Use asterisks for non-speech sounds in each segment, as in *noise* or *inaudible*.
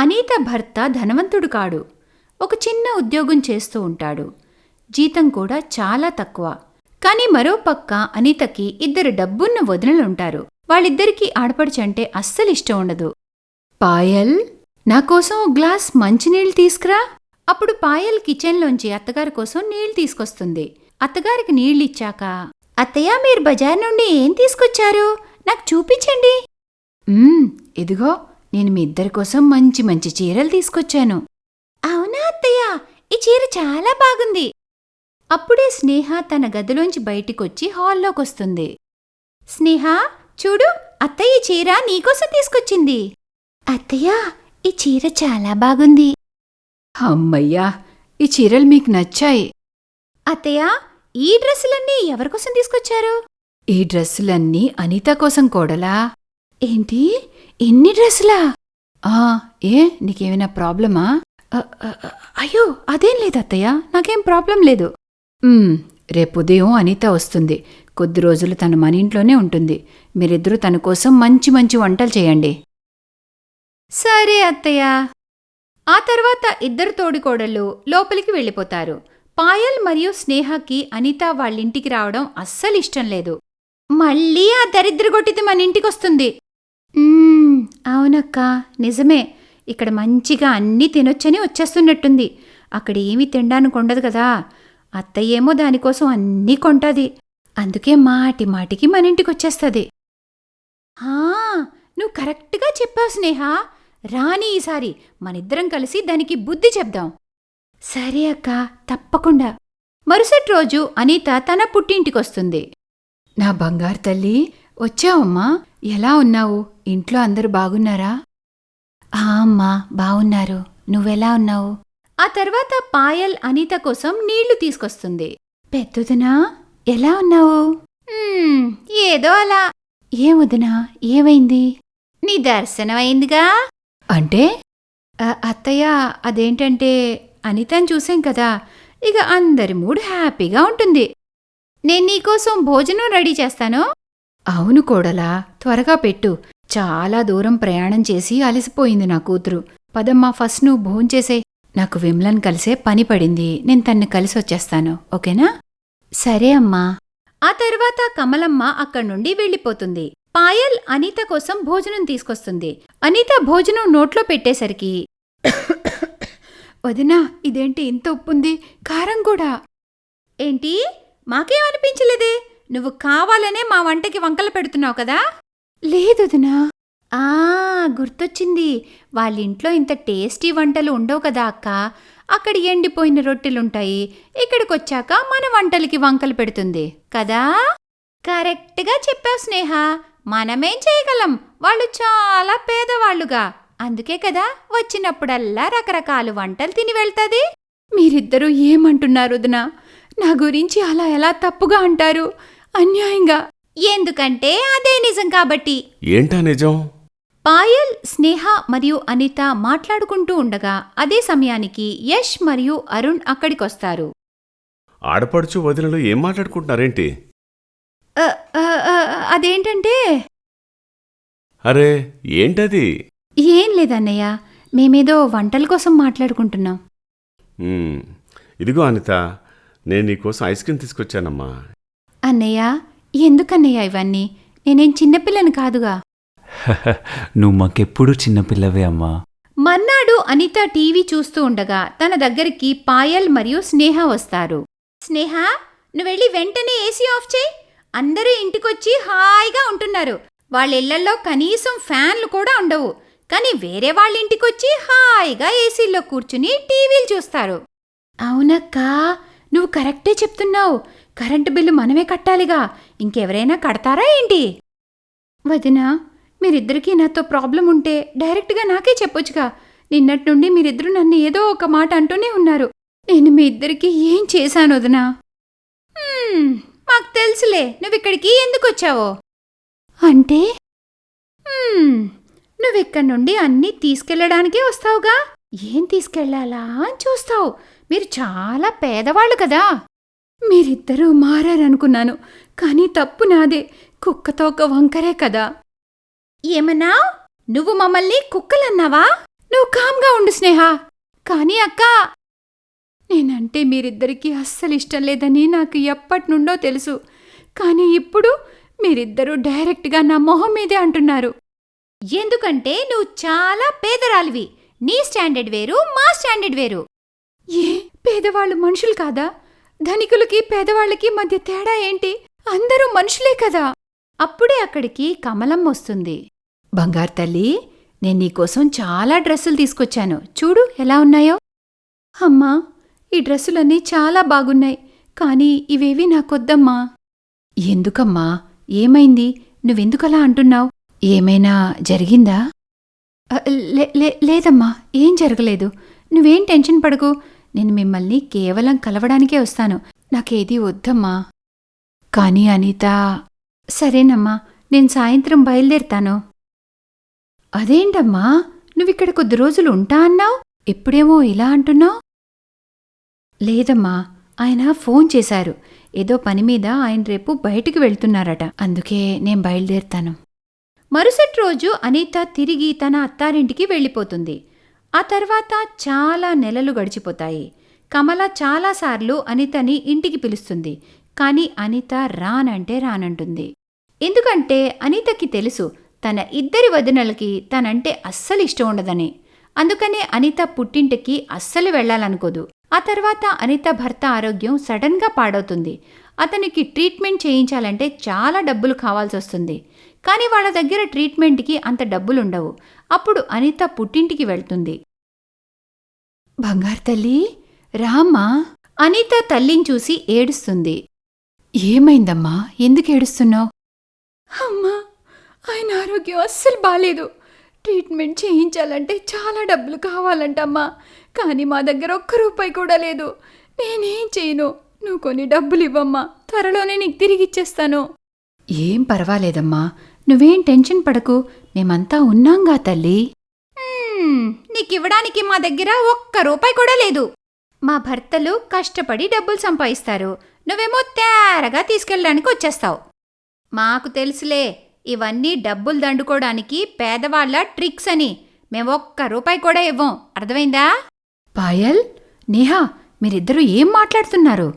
అనిత భర్త ధనవంతుడు కాడు. ఒక చిన్న ఉద్యోగం చేస్తూ ఉంటాడు. జీతం కూడా చాలా తక్కువ. కానీ మరో పక్క అనితకి ఇద్దరు డబ్బున్న వదినలుంటారు. వాళ్ళిద్దరికీ ఆడపడుచంటే అస్సలు ఇష్టం ఉండదు. పాయల్ నా కోసం ఓ గ్లాస్ మంచినీళ్ళు తీసుకురా. అప్పుడు పాయల్ కిచెన్లోంచి అత్తగారి కోసం నీళ్ళు తీసుకొస్తుంది. అత్తగారికి నీళ్ళిచ్చాక అత్తయ్య మీరు బజార్ నుండి ఏం తీసుకొచ్చారు? నాకు చూపించండి. ఇదిగో నేను మీ ఇద్దరి కోసం మంచి మంచి చీరలు తీసుకొచ్చాను. అవునా అత్తయ్య? ఈ చీర చాలా బాగుంది. అప్పుడే స్నేహ తన గదిలోంచి బయటికొచ్చి హాల్లోకొస్తుంది. స్నేహ చూడు అత్తయ్య ఈ చీర నీకోసం తీసుకొచ్చింది. అత్తయ్య ఈ చీర చాలా బాగుంది. అమ్మయ్యా ఈ చీరలు మీకు నచ్చాయి. అత్తయ్య ఈ డ్రెస్సులన్నీ ఎవరికోసం తీసుకొచ్చారు? ఈ డ్రెస్సులన్నీ అనిత కోసం కోడలా? ఏంటి? ఎన్ని డ్రెస్సులా? ఆ ఏ నీకేమైనా ప్రాబ్లమా? అయ్యో అదేం లేదు అత్తయ్య నాకేం ప్రాబ్లం లేదు. "ఉమ్, రేపు ఉదయం అనిత వస్తుంది. కొద్ది రోజులు తను మన ఇంట్లోనే ఉంటుంది. మీరిద్దరూ తన కోసం మంచి మంచి వంటలు చేయండి. సరే అత్తయ్య. ఆ తర్వాత ఇద్దరు తోడికోడళ్ళు లోపలికి వెళ్ళిపోతారు. పాయల్ మరియు స్నేహకి అనిత వాళ్ళింటికి రావడం అస్సలు ఇష్టం లేదు. మళ్ళీ ఆ దరిద్రగొట్టిది మన ఇంటికొస్తుంది. "మ్మ్, అవునక్క నిజమే. ఇక్కడ మంచిగా అన్నీ తినొచ్చని వచ్చేస్తున్నట్టుంది. అక్కడ ఏమీ తినడానికి ఉండదు కదా. అత్తయ్యేమో దానికోసం అన్నీ కొంటది. అందుకే మాటి మాటికి మన ఇంటికి వచ్చేస్తుంది. నువ్వు కరెక్ట్గా చెప్పావు స్నేహ. రాని ఈసారి మనిద్దరం కలిసి దానికి బుద్ధి చెప్దాం. సరే అక్క తప్పకుండా. మరుసటి రోజు అనిత తన పుట్టింటికొస్తుంది. నా బంగారు తల్లి వచ్చావమ్మా. ఎలా ఉన్నావు? ఇంట్లో అందరూ బాగున్నారా? ఆ అమ్మా బావున్నారు నువ్వెలా ఉన్నావు? ఆ తర్వాత పాయల్ అనిత కోసం నీళ్ళు తీసుకొస్తుంది. పెద్దదినా? ఎలా ఉన్నావు? "మ్మ్, ఏదో అలా. ఏం వదినా ఏమైంది? నీ దర్శనమైందిగా అంటే? "ఆ, అత్తయ్య అదేంటంటే అనితని చూసాం కదా. ఇక అందరి మూడు హ్యాపీగా ఉంటుంది. నేను నీకోసం భోజనం రెడీ చేస్తాను. అవును కోడలా త్వరగా పెట్టు. చాలా దూరం ప్రయాణం చేసి అలసిపోయింది నా కూతురు. పదమ్మా ఫస్ట్ నువ్వు భోంచేసే. నాకు విమ్లన్ కలిసే పని పడింది. నేను తన్ని కలిసి వచ్చేస్తాను. ఓకేనా? సరే అమ్మా. ఆ తర్వాత కమలమ్మ అక్కడి నుండి వెళ్ళిపోతుంది. పాయల్ అనిత కోసం భోజనం తీసుకొస్తుంది. అనిత భోజనం నోట్లో పెట్టేసరికి వదినా ఇదేంటి ఇంత ఉప్పుంది? కారం కూడా. ఏంటి? మాకేం అనిపించలేదే? నువ్వు కావాలనే మా వంటకి వంకలు పెడుతున్నావు కదా? లేదు వదినా ఆ గుర్తొచ్చింది. వాళ్ళింట్లో ఇంత టేస్టీ వంటలు ఉండవు కదా అక్క. అక్కడ ఎండిపోయిన రొట్టెలుంటాయి. ఇక్కడికొచ్చాక మన వంటలకి వంకలు పెడుతుంది. కదా? కరెక్ట్గా చెప్పావు స్నేహ. మనమేం చేయగలం. వాళ్ళు చాలా పేదవాళ్ళుగా. అందుకే కదా వచ్చినప్పుడల్లా రకరకాల వంటలు తిని వెళ్తాది. మీరిద్దరూ ఏమంటున్నారు వదినా నా గురించి అలా ఎలా తప్పుగా అంటారు? అన్యాయంగా. ఎందుకంటే అదే నిజం కాబట్టి. ఏంటా నిజం? పాయల్ స్నేహ మరియు అనిత మాట్లాడుకుంటూ ఉండగా అదే సమయానికి యష్ మరియు అరుణ్ అక్కడికొస్తారు. ఆడపడుచు వదినలు ఏం మాట్లాడుకుంటున్నారేంటి? "అ, అ, అ, అదేంటంటే? అరే ఏంటది? ఏం లేదన్నయ్య మేమేదో వంటల కోసం మాట్లాడుకుంటున్నాం. ఉమ్, ఇదిగో అనిత నేను నీకోసం ఐస్ క్రీమ్ తీసుకొచ్చానమ్మా. అన్నయ్య ఎందుకన్నయ్య ఇవన్నీ? నేనేం చిన్నపిల్లని కాదుగా? *laughs* నువ్వు మాకెప్పుడు చిన్నపిల్లవే అమ్మా. మర్నాడు అనిత టీవీ చూస్తూ ఉండగా తన దగ్గరికి పాయల్ మరియు స్నేహ వస్తారు. స్నేహ నువ్వెళ్ళి వెంటనే ఏసీ ఆఫ్ చేయి. అందరూ ఇంటికొచ్చి హాయిగా ఉంటున్నారు. వాళ్ళ ఇళ్ళలో కనీసం ఫ్యాన్లు కూడా ఉండవు. కానీ వేరే వాళ్ళ ఇంటికొచ్చి హాయిగా ఏసీలో కూర్చుని టీవీలు చూస్తారు. అవునక్కా నువ్వు కరెక్టే చెప్తున్నావు. కరెంటు బిల్లు మనమే కట్టాలిగా. ఇంకెవరైనా కడతారా ఏంటి? వదినా మీరిద్దరికీ నాతో ప్రాబ్లం ఉంటే డైరెక్ట్గా నాకే చెప్పొచ్చుగా. నిన్నటి నుండి మీరిద్దరూ నన్ను ఏదో ఒక మాట అంటూనే ఉన్నారు. నేను మీ ఇద్దరికి ఏం చేశాను వదినా? మాకు తెలుసులే. నువ్విక్కడికి ఎందుకు వచ్చావో అంటే నువ్విక్కడి నుండి అన్నీ తీసుకెళ్ళడానికే వస్తావుగా? ఏం తీసుకెళ్ళాలా అని చూస్తావు. మీరు చాలా పేదవాళ్ళు కదా. మీరిద్దరూ మారారనుకున్నాను కానీ తప్పు నాదే. కుక్కతో ఒక వంకరే కదా. ఏమన్నా? నువ్వు మమ్మల్ని కుక్కలన్నావా? నువ్వు కామ్గా ఉండు స్నేహ. కానీ అక్క నేనంటే మీరిద్దరికీ అస్సలు ఇష్టం లేదని నాకు ఎప్పటి నుండో తెలుసు. కానీ ఇప్పుడు మీరిద్దరూ డైరెక్ట్గా నా మొహం మీదే అంటున్నారు. ఎందుకంటే నువ్వు చాలా పేదరాలివి. నీ స్టాండర్డ్ వేరు మా స్టాండర్డ్ వేరు. ఏ? పేదవాళ్ళు మనుషులు కాదా? ధనికులకి పేదవాళ్ళకి మధ్య తేడా ఏంటి? అందరూ మనుషులే కదా. అప్పుడే అక్కడికి కమలం వస్తుంది. బంగారు తల్లి నేను నీకోసం చాలా డ్రెస్సులు తీసుకొచ్చాను. చూడు ఎలా ఉన్నాయో. అమ్మా ఈ డ్రెస్సులన్నీ చాలా బాగున్నాయి. కానీ ఇవేవి నాకొద్దమ్మా. ఎందుకమ్మా? ఏమైంది? నువ్వెందుకలా అంటున్నావు? ఏమైనా జరిగిందా? లే- లే- లేదమ్మా. ఏం జరగలేదు. నువ్వేం టెన్షన్ పడకు. నేను మిమ్మల్ని కేవలం కలవడానికే వస్తాను. నాకేది వద్దమ్మా. కానీ అనిత సరేనమ్మా నేను సాయంత్రం బయలుదేరుతాను. అదేంటమ్మా? నువ్విక్కడ కొద్ది రోజులు ఉంటా అన్నావు? ఎప్పుడేమో ఇలా అంటున్నావు? లేదమ్మా ఆయన ఫోన్ చేశారు. ఏదో పని మీద ఆయన రేపు బయటికి వెళ్తున్నారట. అందుకే నేను బయలుదేరుతాను. మరుసటి రోజు అనిత తిరిగి తన అత్తారింటికి వెళ్ళిపోతుంది. ఆ తర్వాత చాలా నెలలు గడిచిపోతాయి. కమల చాలాసార్లు అనితని ఇంటికి పిలుస్తుంది. కానీ అనిత రానంటే రానంటుంది. ఎందుకంటే అనితకి తెలుసు తన ఇద్దరి వదినలకి తనంటే అస్సలు ఇష్టం ఉండదని. అందుకనే అనిత పుట్టింటికి అస్సలు వెళ్ళాలనుకోదు. ఆ తర్వాత అనిత భర్త ఆరోగ్యం సడన్గా పాడవుతుంది. అతనికి ట్రీట్మెంట్ చేయించాలంటే చాలా డబ్బులు కావాల్సి వస్తుంది కానీ వాళ్ళ దగ్గర ట్రీట్మెంట్కి అంత డబ్బులుండవు. అప్పుడు అనిత పుట్టింటికి వెళ్తుంది. బంగారు తల్లి రామ్మా! అనిత తల్లిని చూసి ఏడుస్తుంది. ఏమైందమ్మా? ఎందుకు ఏడుస్తున్నావు? అమ్మా! ఆయన ఆరోగ్యం అస్సలు బాలేదు. ట్రీట్మెంట్ చేయించాలంటే చాలా డబ్బులు కావాలంటమ్మా. కానీ మా దగ్గర ఒక్క రూపాయి కూడా లేదు. నేనేం చేయను? నువ్వు కొన్ని డబ్బులు ఇవ్వమ్మా. త్వరలోనే నీకు తిరిగి ఇచ్చేస్తాను. ఏం పర్వాలేదమ్మా. నువ్వేం టెన్షన్ పడకు. మేమంతా ఉన్నాంగా తల్లి. నీకివ్వడానికి మా దగ్గర ఒక్క రూపాయి కూడా లేదు. మా భర్తలు కష్టపడి డబ్బులు సంపాదిస్తారు. నువ్వేమో తేరగా తీసుకెళ్ళడానికి వచ్చేస్తావు. మాకు తెలుసులే ఇవన్నీ డబ్బులు దండుకోవడానికి పేదవాళ్ళ ట్రిక్స్ అని. మేము ఒక్క రూపాయి కూడా ఇవ్వం. అర్థమైందా? పాయల్ నేహా మీరిద్దరూ ఏం మాట్లాడుతున్నారు?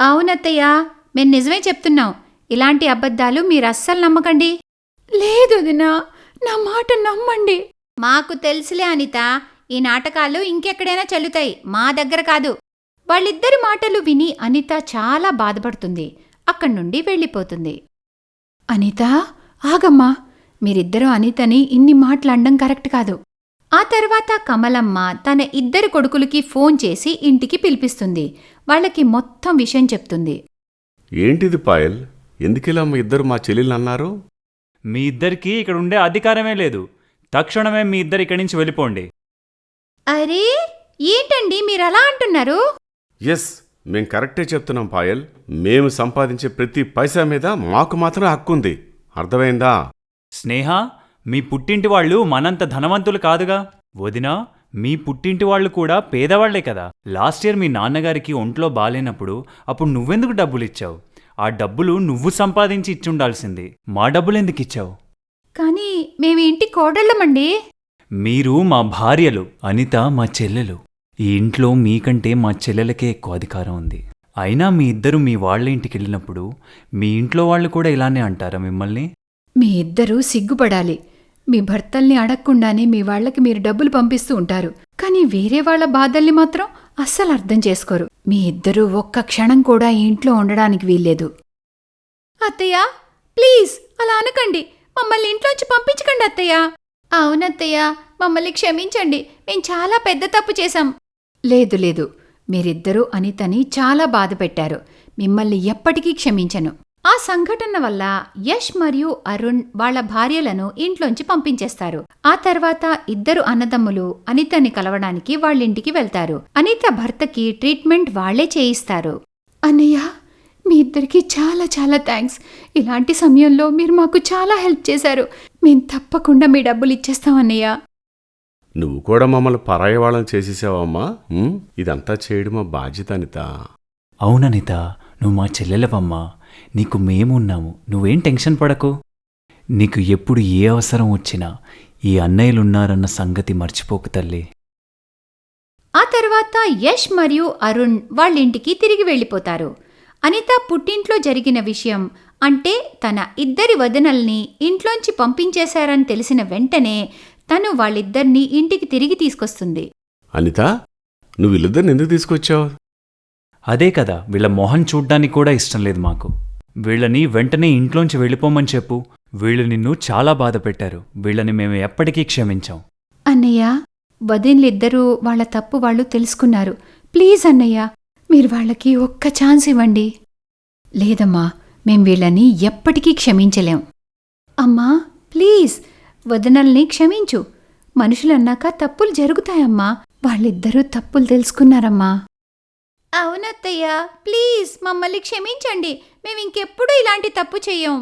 అవునత్తయ్య మేము నిజమే చెప్తున్నాం. ఇలాంటి అబద్ధాలు మీరు అస్సలు నమ్మకండి. లేదు దినా నా మాట నమ్మండి. మాకు తెలుసులే అనిత ఈ నాటకాలు ఇంకెక్కడైనా చెల్లుతాయి మా దగ్గర కాదు. వాళ్ళిద్దరి మాటలు విని అనిత చాలా బాధపడుతుంది అక్కడి నుండి వెళ్ళిపోతుంది. అనిత ఆగమ్మా మీరిద్దరూ అనితని ఇన్ని మాటలండం కరెక్ట్ కాదు. ఆ తర్వాత కమలమ్మ తన ఇద్దరు కొడుకులకి ఫోన్ చేసి ఇంటికి పిలిపిస్తుంది వాళ్ళకి మొత్తం విషయం చెప్తుంది. ఏంటిది పాయల్? ఎందుకిలా మీ ఇద్దరు మా చెల్లెలు అన్నారు? మీ ఇద్దరికీ ఇక్కడ ఉండే అధికారమే లేదు. తక్షణమే మీ ఇద్దరు ఇక్కడి నుంచి వెళ్ళిపోండి. అరే ఏంటండి మీరు అలా అంటున్నారు? ఎస్ మేం కరెక్టే చెప్తున్నాం పాయల్. మేము సంపాదించే ప్రతి పైసా మీద మాకు మాత్రం హక్కు ఉంది. అర్థమైందా? స్నేహ మీ పుట్టింటి వాళ్ళు మనంత ధనవంతులు కాదుగా? వదినా మీ పుట్టింటి వాళ్ళు కూడా పేదవాళ్ళే కదా. లాస్ట్ ఇయర్ మీ నాన్నగారికి ఒంట్లో బాలేనప్పుడు అప్పుడు నువ్వెందుకు డబ్బులు ఇచ్చావు ఆ డబ్బులు నువ్వు సంపాదించి ఇచ్చుండాల్సింది. మా డబ్బులు ఎందుకు ఇచ్చావు? కానీ మేము ఇంటి కోడళ్ళమండి? మీరు మా భార్యలు అనిత మా చెల్లెలు. ఈ ఇంట్లో మీకంటే మా చెల్లెలకే ఎక్కువ అధికారం ఉంది. అయినా మీ ఇద్దరు మీ వాళ్ళ ఇంటికి వెళ్ళినప్పుడు మీ ఇంట్లో వాళ్ళు కూడా ఇలానే అంటారా మిమ్మల్ని? మీ ఇద్దరూ సిగ్గుపడాలి. మీ భర్తల్ని అడగకుండానే మీ వాళ్ళకి మీరు డబ్బులు పంపిస్తూ ఉంటారు. కానీ వేరే వాళ్ళ బాధల్ని మాత్రం అస్సలు అర్థం చేసుకోరు. మీ ఇద్దరూ ఒక్క క్షణం కూడా ఇంట్లో ఉండడానికి వీల్లేదు. అత్తయ్య ప్లీజ్ అలా అనకండి. మమ్మల్ని ఇంట్లోంచి పంపించకండి అత్తయ్య. అవునత్తయ్య మమ్మల్ని క్షమించండి. మేం చాలా పెద్ద తప్పు చేశాం. లేదు లేదు. మీరిద్దరూ అనితని చాలా బాధ పెట్టారు. మిమ్మల్ని ఎప్పటికీ క్షమించను. ఆ సంఘటన వల్ల యష్ మరియు అరుణ్ వాళ్ళ భార్యలను ఇంట్లోంచి పంపించేస్తారు. ఆ తర్వాత ఇద్దరు అన్నదమ్ములు అనితని కలవడానికి వాళ్ళింటికి వెళ్తారు. అనిత భర్తకి ట్రీట్మెంట్ వాళ్ళే చేయిస్తారు. అన్నయ్య మీ ఇద్దరికి చాలా చాలా థ్యాంక్స్. ఇలాంటి సమయంలో మీరు మాకు చాలా హెల్ప్ చేశారు. మేం తప్పకుండా మీ డబ్బులు ఇచ్చేస్తాం అన్నయ్య. నువ్వు కూడా మమ్మల్ని పరాయి వాళ్ళని చేసేసావమ్మా. ఇదంతా చేయడం మా బాధ్యత అనిత? అవుననిత నువ్వు మా చెల్లెలవమ్మా. నీకు మేమున్నాము. నువ్వేం టెన్షన్ పడకు. నీకు ఎప్పుడు ఏ అవసరం వచ్చినా ఈ అన్నయ్యలున్నారన్న సంగతి మర్చిపోకు తల్లి. ఆ తర్వాత యష్ మరియు అరుణ్ వాళ్ళింటికి తిరిగి వెళ్ళిపోతారు. అనిత పుట్టింట్లో జరిగిన విషయం అంటే తన ఇద్దరి వదనల్ని ఇంట్లోంచి పంపించేశారని తెలిసిన వెంటనే తను వాళ్ళిద్దరినీ ఇంటికి తిరిగి తీసుకొస్తుంది. అనిత నువ్వు వీళ్ళిద్దరిని ఎందుకు తీసుకొచ్చావు? అదే కదా వీళ్ళ మొహం చూడ్డానికి కూడా ఇష్టం లేదు మాకు. వీళ్ళని వెంటనే ఇంట్లోంచి వెళ్ళిపోమని చెప్పు. వీళ్ళు నిన్ను చాలా బాధ పెట్టారు. వీళ్ళని మేము ఎప్పటికీ క్షమించాం. అన్నయ్య వదిన్లిద్దరూ వాళ్ళ తప్పు వాళ్ళు తెలుసుకున్నారు. ప్లీజ్ అన్నయ్య మీరు వాళ్ళకి ఒక్క ఛాన్స్ ఇవ్వండి. లేదమ్మా మేం వీళ్ళని ఎప్పటికీ క్షమించలేం. అమ్మా ప్లీజ్ వదనల్ని క్షమించు. మనుషులన్నాక తప్పులు జరుగుతాయమ్మా. వాళ్ళిద్దరూ తప్పులు తెలుసుకున్నారమ్మా. అవునత్తయ్య ప్లీజ్ మమ్మల్ని క్షమించండి. మేము ఇంకెప్పుడు ఇలాంటి తప్పు చెయ్యం.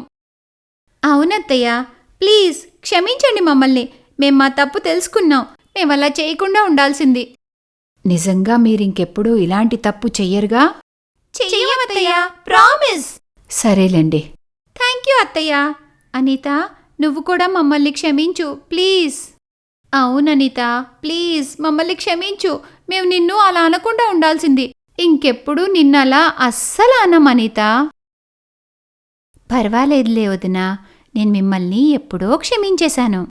అవునత్తయ్య ప్లీజ్ క్షమించండి మమ్మల్ని. మేం మా తప్పు తెలుసుకున్నాం. మేము అలా చేయకుండా ఉండాల్సింది. నిజంగా మీరింకెప్పుడూ ఇలాంటి తప్పు చెయ్యరుగా? చెయ్యమత్తయ్య ప్రామిస్. సరేలేండి. థ్యాంక్ యూ అత్తయ్య. అనిత నువ్వు కూడా మమ్మల్ని క్షమించు ప్లీజ్. అవుననిత ప్లీజ్ మమ్మల్ని క్షమించు. మేము నిన్ను అలా అనకుండా ఉండాల్సింది. ఇంకెప్పుడు నిన్నలా అస్సలు అనమనిత? అనిత పర్వాలేదులే వదినా నేను మిమ్మల్ని ఎప్పుడో క్షమించేశాను.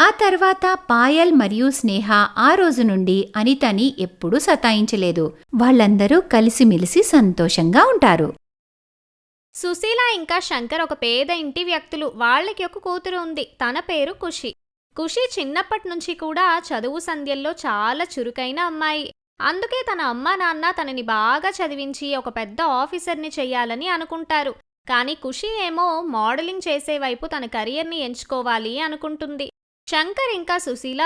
ఆ తర్వాత పాయల్ మరియు స్నేహ ఆ రోజు నుండి అనితని ఎప్పుడూ సతాయించలేదు. వాళ్ళందరూ కలిసిమెలిసి సంతోషంగా ఉంటారు. సుశీల ఇంకా శంకర్ ఒక పేద ఇంటి వ్యక్తులు. వాళ్ళకి ఒక కూతురు ఉంది. తన పేరు ఖుషి. ఖుషి చిన్నప్పటి నుంచి కూడా చదువు సంధ్యల్లో చాలా చురుకైన అమ్మాయి. అందుకే తన అమ్మా నాన్న తనని బాగా చదివించి ఒక పెద్ద ఆఫీసర్ని చెయ్యాలని అనుకుంటారు. కానీ ఖుషి ఏమో మోడలింగ్ చేసేవైపు తన కెరియర్ని ఎంచుకోవాలి అనుకుంటుంది. శంకర్ ఇంకా సుశీల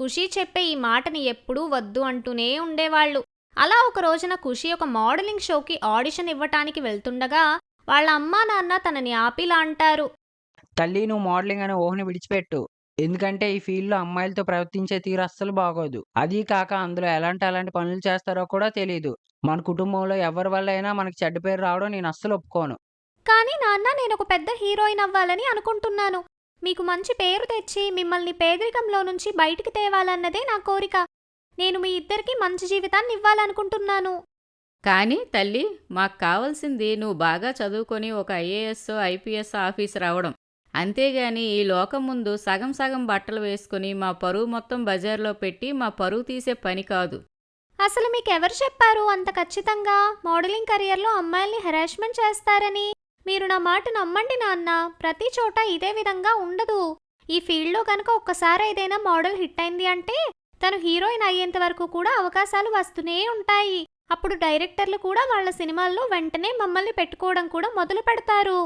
ఖుషి చెప్పే ఈ మాటని ఎప్పుడూ వద్దు అంటూనే ఉండేవాళ్ళు. అలా ఒక రోజున ఖుషి ఒక మోడలింగ్ షోకి ఆడిషన్ ఇవ్వటానికి వెళ్తుండగా వాళ్ళ అమ్మా నాన్న తనని ఆపిలా అంటారు తల్లి నువ్వు మోడలింగ్ అనే ఊహని విడిచిపెట్టు. ఎందుకంటే ఈ ఫీల్డ్లో అమ్మాయిలతో ప్రవర్తించే తీరు అస్సలు బాగోదు. అదీ కాక అందులో ఎలాంటి అలాంటి పనులు చేస్తారో కూడా తెలియదు మన కుటుంబంలో ఎవరి వల్ల అయినా మనకి చెడ్డ పేరు రావడం నేను అస్సలు ఒప్పుకోను. కానీ నాన్న నేను ఒక పెద్ద హీరోయిన్ అవ్వాలని అనుకుంటున్నాను. మీకు మంచి పేరు తెచ్చి మిమ్మల్ని పేదరికంలో నుంచి బయటికి తేవాలన్నదే నా కోరిక. నేను మీ ఇద్దరికి మంచి జీవితాన్ని ఇవ్వాలనుకుంటున్నాను. కానీ తల్లి మాకు కావాల్సింది నువ్వు బాగా చదువుకొని ఒక ఐఏఎస్ ఐపీఎస్ ఆఫీసర్ అవడం అంతేగాని ఈ లోకం ముందు సగం సగం బట్టలు వేసుకుని మా పరువు మొత్తం బజార్లో పెట్టి మా పరువు తీసే పని కాదు. అసలు మీకు ఎవరు చెప్పారు అంత ఖచ్చితంగా? మోడలింగ్ కెరియర్లో అమ్మాయిల్ని హెరాస్మెంట్ చేస్తారని? మీరు నా మాట నమ్మండి నాన్న. ప్రతి చోట ఇదే విధంగా ఉండదు. ఈ ఫీల్డ్లో కనుక ఒక్కసారి ఏదైనా మోడల్ హిట్ అయింది అంటే తను హీరోయిన్ అయ్యేంత వరకు కూడా అవకాశాలు వస్తూనే ఉంటాయి. అప్పుడు డైరెక్టర్లు కూడా వాళ్ళ సినిమాల్లో వెంటనే మమ్మల్ని పెట్టుకోవడం కూడా మొదలు పెడతారు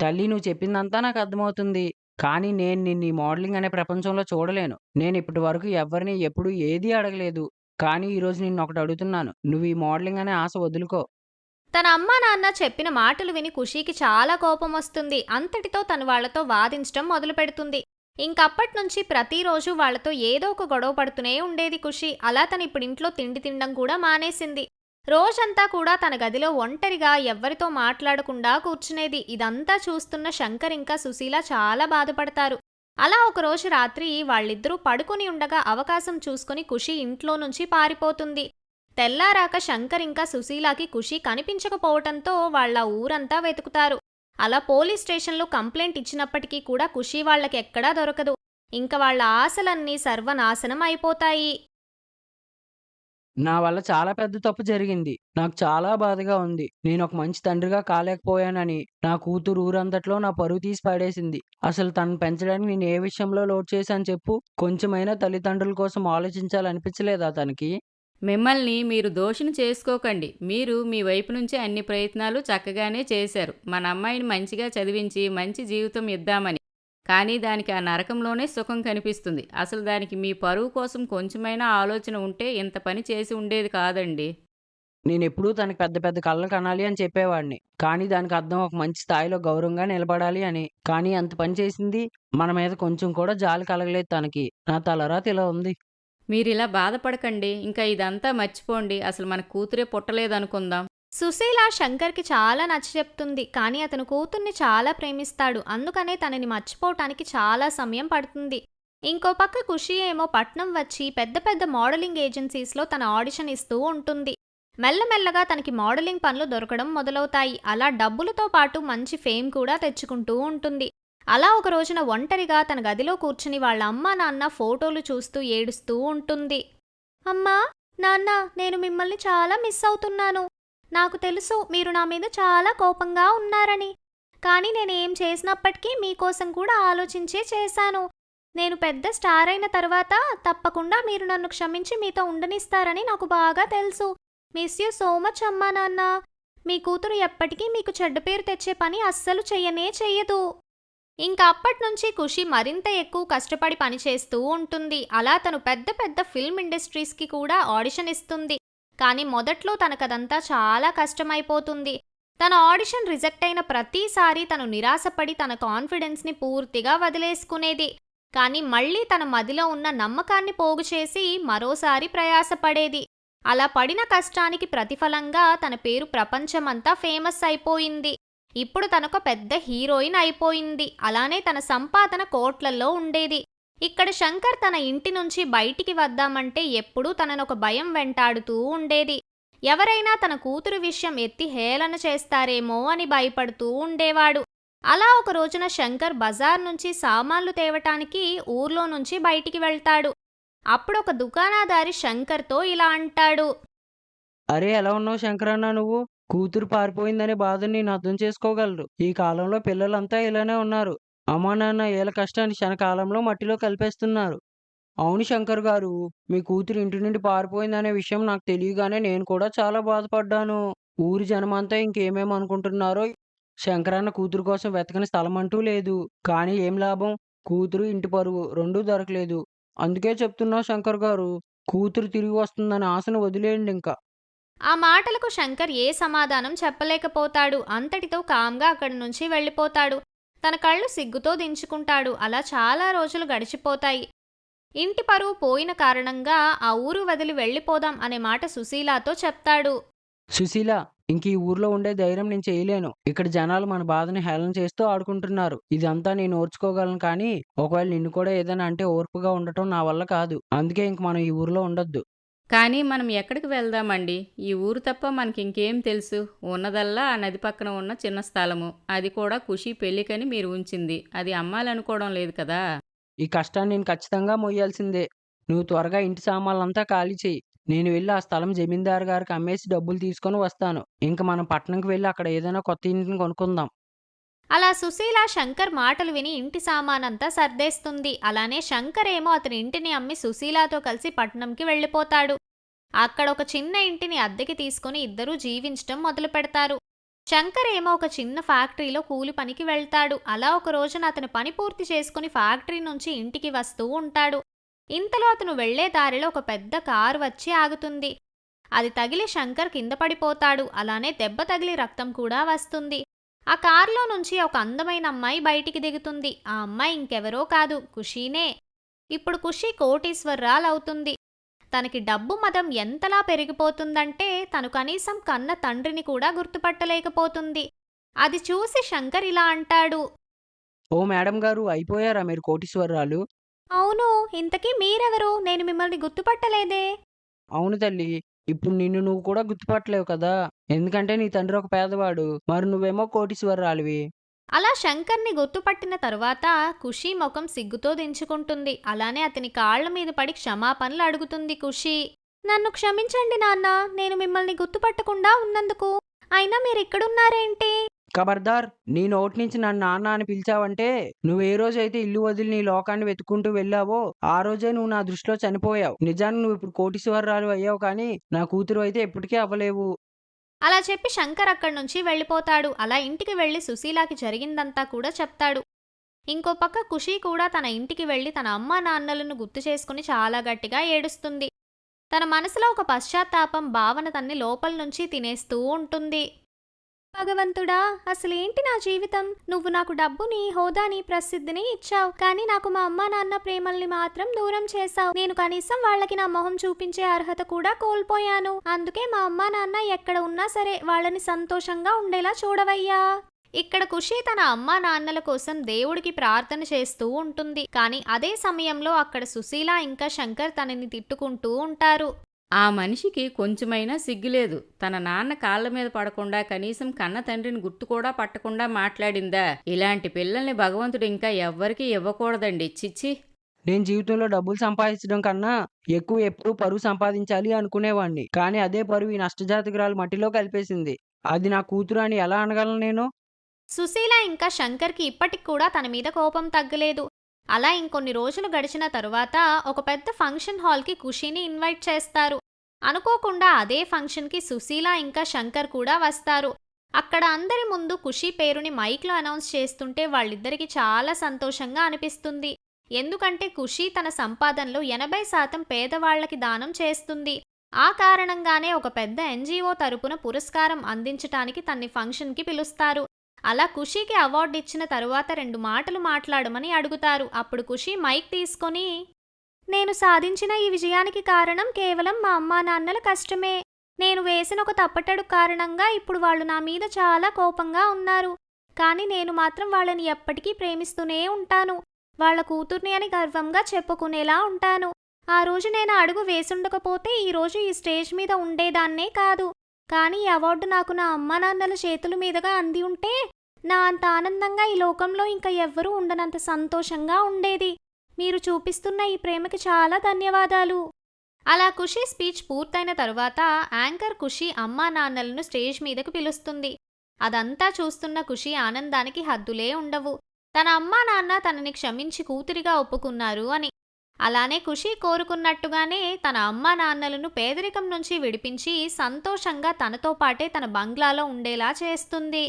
తల్లి నువ్వు చెప్పిందంతా నాకు అర్థమవుతుంది. కానీ నేను నిన్ను ఈ మోడలింగ్ అనే ప్రపంచంలో చూడలేను. నేను ఇప్పటి వరకు ఎవరిని ఎప్పుడు ఏదీ అడగలేదు. కానీ ఈరోజు నిన్ను ఒకటి అడుగుతున్నాను. నువ్వు ఈ మోడలింగ్ అనే ఆశ వదులుకో. తన అమ్మానాన్న చెప్పిన మాటలు విని ఖుషీకి చాలా కోపం వస్తుంది. అంతటితో తను వాళ్ళతో వాదించడం మొదలు పెడుతుంది. ఇంకప్పటి నుంచి ప్రతిరోజు వాళ్ళతో ఏదో ఒక గొడవ పడుతూనే ఉండేది ఖుషి. అలా తను ఇప్పుడు ఇంట్లో తిండి తినడం కూడా మానేసింది. రోజంతా కూడా తన గదిలో ఒంటరిగా ఎవ్వరితో మాట్లాడకుండా కూర్చునేది. ఇదంతా చూస్తున్న శంకర్ ఇంకా సుశీల చాలా బాధపడతారు. అలా ఒకరోజు రాత్రి వాళ్ళిద్దరూ పడుకుని ఉండగా అవకాశం చూసుకుని ఖుషి ఇంట్లో నుంచి పారిపోతుంది. తెల్లారాక శంకర్ ఇంకా సుశీలాకి ఖుషి కనిపించకపోవటంతో వాళ్ళ ఊరంతా వెతుకుతారు. అలా పోలీస్ స్టేషన్లో కంప్లైంట్ ఇచ్చినప్పటికీ కూడా ఖుషి వాళ్ళకి ఎక్కడా దొరకదు. ఇంక వాళ్ళ ఆశలన్నీ సర్వనాశనం అయిపోతాయి. నా వల్ల చాలా పెద్ద తప్పు జరిగింది. నాకు చాలా బాధగా ఉంది. నేను ఒక మంచి తండ్రిగా కాలేకపోయానని నా కూతురు ఊరంతట్లో నా పరువు తీసి పడేసింది. అసలు తనను పెంచడానికి నేను ఏ విషయంలో లోడ్ చేశాను చెప్పు? కొంచెమైనా తల్లిదండ్రుల కోసం ఆలోచించాలనిపించలేదా తనకి? మిమ్మల్ని మీరు దోషిని చేసుకోకండి. మీరు మీ వైపు నుంచి అన్ని ప్రయత్నాలు చక్కగానే చేశారు. మన అమ్మాయిని మంచిగా చదివించి మంచి జీవితం ఇద్దామని. కానీ దానికి ఆ నరకంలోనే సుఖం కనిపిస్తుంది. అసలు దానికి మీ పరువు కోసం కొంచెమైనా ఆలోచన ఉంటే ఇంత పని చేసి ఉండేది కాదండి. నేను ఎప్పుడూ తనకి పెద్ద పెద్ద కళ్ళలు కనాలి అని చెప్పేవాడిని. కానీ దానికి అర్థం ఒక మంచి స్థాయిలో గౌరవంగా నిలబడాలి అని. కానీ అంత పని చేసింది మన మీద కొంచెం కూడా జాలి కలగలేదు తనకి. నా తలరాత ఇలా ఉంది. మీరు ఇలా బాధపడకండి. ఇంకా ఇదంతా మర్చిపోండి. అసలు మన కూతురే పుట్టలేదనుకుందాం. సుశీల శంకర్కి చాలా నచ్చ చెప్తుంది. కానీ అతను కూతుర్ని చాలా ప్రేమిస్తాడు. అందుకనే తనని మర్చిపోవటానికి చాలా సమయం పడుతుంది. ఇంకో పక్క ఖుషి ఏమో పట్నం వచ్చి పెద్ద పెద్ద మోడలింగ్ ఏజెన్సీస్లో తన ఆడిషన్ ఇస్తూ ఉంటుంది. మెల్లమెల్లగా తనకి మోడలింగ్ పనులు దొరకడం మొదలవుతాయి. అలా డబ్బులతో పాటు మంచి ఫేమ్ కూడా తెచ్చుకుంటూ ఉంటుంది. అలా ఒక రోజున ఒంటరిగా తన గదిలో కూర్చుని వాళ్ళ అమ్మ నాన్న ఫోటోలు చూస్తూ ఏడుస్తూ ఉంటుంది. అమ్మా నాన్న నేను మిమ్మల్ని చాలా మిస్ అవుతున్నాను. నాకు తెలుసు మీరు నా మీద చాలా కోపంగా ఉన్నారని. కానీ నేనేం చేసినప్పటికీ మీకోసం కూడా ఆలోచించే చేశాను. నేను పెద్ద స్టార్ అయిన తర్వాత తప్పకుండా మీరు నన్ను క్షమించి మీతో ఉండనిస్తారని నాకు బాగా తెలుసు. మిస్ యూ సో మచ్ అమ్మా నాన్న. మీ కూతురు ఎప్పటికీ మీకు చెడ్డ పేరు తెచ్చే పని అస్సలు చెయ్యనే చెయ్యదు. ఇంకా అప్పటి నుంచి ఖుషి మరింత ఎక్కువ కష్టపడి పనిచేస్తూ ఉంటుంది. అలా తను పెద్ద పెద్ద ఫిల్మ్ ఇండస్ట్రీస్కి కూడా ఆడిషన్ ఇస్తుంది. కానీ మొదట్లో తనకదంతా చాలా కష్టమైపోతుంది. తన ఆడిషన్ రిజెక్ట్ అయిన ప్రతిసారి తను నిరాశపడి తన కాన్ఫిడెన్స్ని పూర్తిగా వదిలేసుకునేది. కానీ మళ్ళీ తన మదిలో ఉన్న నమ్మకాన్ని పోగు చేసి మరోసారి ప్రయాసపడేది. అలా పడిన కష్టానికి ప్రతిఫలంగా తన పేరు ప్రపంచమంతా ఫేమస్ అయిపోయింది. ఇప్పుడు తనొక పెద్ద హీరోయిన్ అయిపోయింది. అలానే తన సంపాదన కోట్లల్లో ఉండేది. ఇక్కడ శంకర్ తన ఇంటి నుంచి బయటికి వద్దామంటే ఎప్పుడూ తననొక భయం వెంటాడుతూ ఉండేది. ఎవరైనా తన కూతురు విషయం ఎత్తి హేళన చేస్తారేమో అని భయపడుతూ ఉండేవాడు. అలా ఒక రోజున శంకర్ బజార్ నుంచి సామాన్లు తేవటానికి ఊర్లో నుంచి బయటికి వెళ్తాడు. అప్పుడు ఒక దుకాణదారి శంకర్తో ఇలా అంటాడు. అరే ఎలా ఉన్నావు శంకరన్న నువ్వు? కూతురు పారిపోయిందనే బాధని నేను అర్థం చేసుకోగలరు ఈ కాలంలో పిల్లలంతా ఇలానే ఉన్నారు. అమ్మా నాన్న ఏళ్ళ కష్టాన్ని క్షణకాలంలో మట్టిలో కలిపేస్తున్నారు. అవును శంకర్ గారు మీ కూతురు ఇంటి నుండి పారిపోయిందనే విషయం నాకు తెలియగానే నేను కూడా చాలా బాధపడ్డాను. ఊరి జనమంతా ఇంకేమేం అనుకుంటున్నారో శంకరన్న కూతురు కోసం వెతకని స్థలం అంటూ లేదు. కానీ ఏం లాభం? కూతురు ఇంటి పరువు రెండూ దొరకలేదు. అందుకే చెప్తున్నా శంకర్ గారు కూతురు తిరిగి వస్తుందనే ఆశను వదిలేయండి ఇంకా. ఆ మాటలకు శంకర్ ఏ సమాధానం చెప్పలేకపోతాడు. అంతటితో కామ్గా అక్కడి నుంచి వెళ్ళిపోతాడు. తన కళ్ళు సిగ్గుతో దించుకుంటాడు. అలా చాలా రోజులు గడిచిపోతాయి. ఇంటి పరువు పోయిన కారణంగా ఆ ఊరు వదిలి వెళ్ళిపోదాం అనే మాట సుశీలాతో చెప్తాడు. సుశీల ఇంక ఈ ఊర్లో ఉండే ధైర్యం నేను చేయలేను. ఇక్కడ జనాలు మన బాధని హేళన చేస్తూ ఆడుకుంటున్నారు. ఇదంతా నేను ఓర్చుకోగలను కానీ ఒకవేళ నిన్ను కూడా ఏదైనా అంటే ఓర్పుగా ఉండటం నా వల్ల కాదు. అందుకే ఇంక మనం ఈ ఊర్లో ఉండొద్దు. కానీ మనం ఎక్కడికి వెళ్దామండి? ఈ ఊరు తప్ప మనకి ఇంకేం తెలుసు? ఉన్నదల్లా ఆ నది పక్కన ఉన్న చిన్న స్థలము. అది కూడా ఖుషి పెళ్ళికని మీరు ఉంచింది. అది అమ్మాలనుకోవడం లేదు కదా? ఈ కష్టాన్ని నేను ఖచ్చితంగా మొయ్యాల్సిందే. నువ్వు త్వరగా ఇంటి సామాన్లంతా ఖాళీ చేయి నేను వెళ్ళి ఆ స్థలం జమీందారు గారికి అమ్మేసి డబ్బులు తీసుకొని వస్తాను. ఇంక మనం పట్టణంకి వెళ్ళి అక్కడ ఏదైనా కొత్త ఇంటిని కొనుక్కుందాం. అలా సుశీల శంకర్ మాటలు విని ఇంటి సామానంతా సర్దేస్తుంది. అలానే శంకర్ ఏమో అతని ఇంటిని అమ్మి సుశీలాతో కలిసి పట్నంకి వెళ్ళిపోతాడు. అక్కడ ఒక చిన్న ఇంటిని అద్దెకి తీసుకుని ఇద్దరూ జీవించటం మొదలు పెడతారు. శంకర్ ఏమో ఒక చిన్న ఫ్యాక్టరీలో కూలి పనికి వెళ్తాడు. అలా ఒక రోజున అతను పని పూర్తి చేసుకుని ఫ్యాక్టరీ నుంచి ఇంటికి వస్తూ ఉంటాడు. ఇంతలో అతను వెళ్ళే దారిలో ఒక పెద్ద కారు వచ్చి ఆగుతుంది. అది తగిలి శంకర్ కింద పడిపోతాడు. అలానే దెబ్బ తగిలి రక్తం కూడా వస్తుంది. ఆ కారులో నుంచి ఒక అందమైన అమ్మాయి బయటికి దిగుతుంది. ఆ అమ్మాయి ఇంకెవరో కాదు ఖుషీనే. ఇప్పుడు ఖుషి కోటీశ్వర్రాలవుతుంది. తనకి డబ్బు మదం ఎంతలా పెరిగిపోతుందంటే తను కనీసం కన్న తండ్రిని కూడా గుర్తుపట్టలేకపోతుంది. అది చూసి శంకర్ ఇలా అంటాడు. ఓ మేడం గారు అయిపోయారా మీరు కోటీశ్వరరాలు? అవును ఇంతకీ మీరెవరు? నేను మిమ్మల్ని గుర్తుపట్టలేదే. అవును తల్లి ఇప్పుడు నిన్ను నువ్వు కూడా గుర్తుపట్టలేవు కదా? ఎందుకంటే నీ తండ్రి ఒక పేదవాడు మరి నువ్వేమో కోటీశ్వరరాలివి. అలా శంకర్ని గుర్తుపట్టిన తరువాత ఖుషి ముఖం సిగ్గుతో దించుకుంటుంది. అలానే అతని కాళ్ళ మీద పడి క్షమాపణలు అడుగుతుంది ఖుషి. నన్ను క్షమించండి నాన్న నేను మిమ్మల్ని గుర్తుపట్టకుండా ఉన్నందుకు. అయినా మీరు ఇక్కడున్నారేంటి ఖబర్దార్ నీ నోటి నుంచి నన్ను నాన్న అని పిలిచావంటే నువ్వు ఏ రోజైతే ఇల్లు వదిలి నీ లోకాన్ని వెతుక్కుంటూ వెళ్ళావో ఆ రోజే నువ్వు నా దృష్టిలో చనిపోయావు. నిజానికి నువ్వు ఇప్పుడు కోటీశ్వరరాలు అయ్యావు కానీ నా కూతురు అయితే ఎప్పటికీ అవ్వలేవు. అలా చెప్పి శంకర్ అక్కడి నుంచి వెళ్ళిపోతాడు. అలా ఇంటికి వెళ్ళి సుశీలాకి జరిగిందంతా కూడా చెప్తాడు. ఇంకో పక్క ఖుషి కూడా తన ఇంటికి వెళ్ళి తన అమ్మా నాన్నలను గుర్తు చేసుకుని చాలా గట్టిగా ఏడుస్తుంది. తన మనసులో ఒక పశ్చాత్తాపం భావన తన్ని లోపల నుంచి తినేస్తూ ఉంటుంది. భగవంతుడా అసలేంటి నా జీవితం? నువ్వు నాకు డబ్బుని హోదాని ప్రసిద్ధిని ఇచ్చావు. కానీ నాకు మా అమ్మా నాన్న ప్రేమల్ని మాత్రం దూరం చేశావు. నేను కనీసం వాళ్ళకి నా మొహం చూపించే అర్హత కూడా కోల్పోయాను. అందుకే మా అమ్మా నాన్న ఎక్కడ ఉన్నా సరే వాళ్ళని సంతోషంగా ఉండేలా చూడవయ్యా. ఇక్కడ ఖుషి తన అమ్మా నాన్నల కోసం దేవుడికి ప్రార్థన చేస్తూ ఉంటుంది. కానీ అదే సమయంలో అక్కడ సుశీల ఇంకా శంకర్ తనని తిట్టుకుంటూ ఉంటారు. ఆ మనిషికి కొంచెమైనా సిగ్గులేదు. తన నాన్న కాళ్ళ మీద పడకుండా కనీసం కన్న తండ్రిని గుర్తు కూడా పట్టకుండా మాట్లాడిందా? ఇలాంటి పిల్లల్ని భగవంతుడు ఇంకా ఎవ్వరికీ ఇవ్వకూడదండి. చిచ్చి. నేను జీవితంలో డబ్బులు సంపాదించడం కన్నా ఎక్కువ ఎప్పుడు పరువు సంపాదించాలి అనుకునేవాడిని కానీ అదే పరువు ఈ నష్టజాతకురాలు మట్టిలో కలిపేసింది. అది నా కూతురు అని ఎలా అనగలను నేను? సుశీల ఇంకా శంకర్కి ఇప్పటికి కూడా తన మీద కోపం తగ్గలేదు. అలా ఇంకొన్ని రోజులు గడిచిన తరువాత ఒక పెద్ద ఫంక్షన్ హాల్కి ఖుషీని ఇన్వైట్ చేస్తారు. అనుకోకుండా అదే ఫంక్షన్కి సుశీల ఇంకా శంకర్ కూడా వస్తారు. అక్కడ అందరి ముందు ఖుషి పేరుని మైక్లో అనౌన్స్ చేస్తుంటే వాళ్ళిద్దరికి చాలా సంతోషంగా అనిపిస్తుంది. ఎందుకంటే ఖుషి తన సంపాదనలో ఎనభై శాతం పేదవాళ్ళకి దానం చేస్తుంది. ఆ కారణంగానే ఒక పెద్ద ఎన్జీఓ తరపున పురస్కారం అందించటానికి తన్ని ఫంక్షన్కి పిలుస్తారు. అలా ఖుషీకి అవార్డు ఇచ్చిన తరువాత రెండు మాటలు మాట్లాడమని అడుగుతారు. అప్పుడు ఖుషి మైక్ తీసుకొని నేను సాధించిన ఈ విజయానికి కారణం కేవలం మా అమ్మా నాన్నల కష్టమే. నేను వేసిన ఒక తప్పటడు కారణంగా ఇప్పుడు వాళ్ళు నా మీద చాలా కోపంగా ఉన్నారు. కానీ నేను మాత్రం వాళ్ళని ఎప్పటికీ ప్రేమిస్తూనే ఉంటాను. వాళ్ళ కూతుర్ని అని గర్వంగా చెప్పుకునేలా ఉంటాను. ఆ రోజు నేను అడుగు వేసుండకపోతే ఈ రోజు ఈ స్టేజ్ మీద ఉండేదాన్నే కాదు. కానీ ఈ అవార్డు నాకు నా అమ్మా నాన్నల చేతుల మీదుగా అంది ఉంటే నా అంత ఆనందంగా ఈ లోకంలో ఇంకా ఎవ్వరూ ఉండనంత సంతోషంగా ఉండేది. మీరు చూపిస్తున్న ఈ ప్రేమకి చాలా ధన్యవాదాలు. అలా ఖుషి స్పీచ్ పూర్తయిన తరువాత యాంకర్ ఖుషి అమ్మా నాన్నలను స్టేజ్ మీదకు పిలుస్తుంది. అదంతా చూస్తున్న ఖుషి ఆనందానికి హద్దులే ఉండవు. తన అమ్మా నాన్న తనని క్షమించి కూతురిగా ఒప్పుకున్నారు అని. అలానే ఖుషి కోరుకున్నట్టుగానే తన అమ్మా నాన్నలను పేదరికం నుంచి విడిపించి సంతోషంగా తనతో పాటే తన బంగ్లాలో ఉండేలా చేస్తుంది.